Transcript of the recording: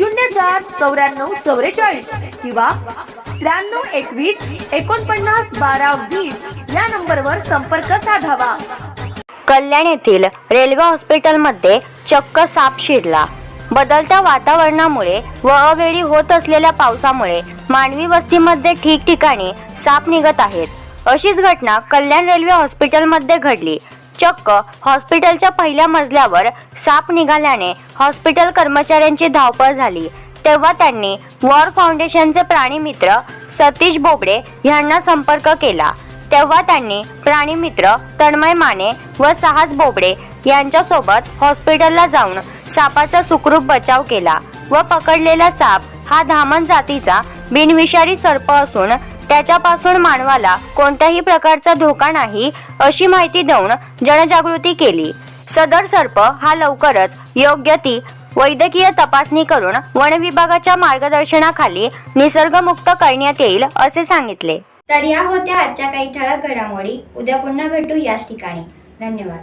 शून्य चार चौऱ्याण्णव चौवेचाळीस किंवा त्र्याण्णव एकवीस एकोणपन्नास बारा वीस या नंबरवर संपर्क साधावा. कल्याण येथील रेल्वे हॉस्पिटलमध्ये चक्क साप शिरला. बदलत्या वातावरणामुळे व अवेळी होत असलेल्या पावसामुळे मानवी वस्तीमध्ये ठिकठिकाणी साप निघत आहेत. अशीच घटना कल्याण रेल्वे हॉस्पिटलमध्ये घडली. चक्क हॉस्पिटलच्या पहिल्या मजल्यावर साप निघाल्याने हॉस्पिटल कर्मचाऱ्यांची धावपळ झाली. तेव्हा त्यांनी वॉर फाउंडेशनचे प्राणी मित्र सतीश बोबडे यांना संपर्क केला. तेव्हा त्यांनी प्राणी मित्र तन्मय माने व साहस बोबडे यांच्यासोबत हॉस्पिटलला जाऊन सापाचा सुखरूप बचाव केला व पकडलेला साप हा धामण जातीचा बिनविषारी सर्प असून त्याच्यापासून मानवाला कोणत्याही प्रकारचा धोका नाही अशी माहिती देऊन जनजागृती केली. सदर सर्प हा लवकरच योग्य ती वैद्यकीय तपासणी करून वन विभागाच्या मार्गदर्शनाखाली निसर्गमुक्त करण्यात येईल असे सांगितले. तर या होत्या आजच्या काही ठळक घडामोडी. उद्या पुन्हा भेटू याच ठिकाणी. धन्यवाद.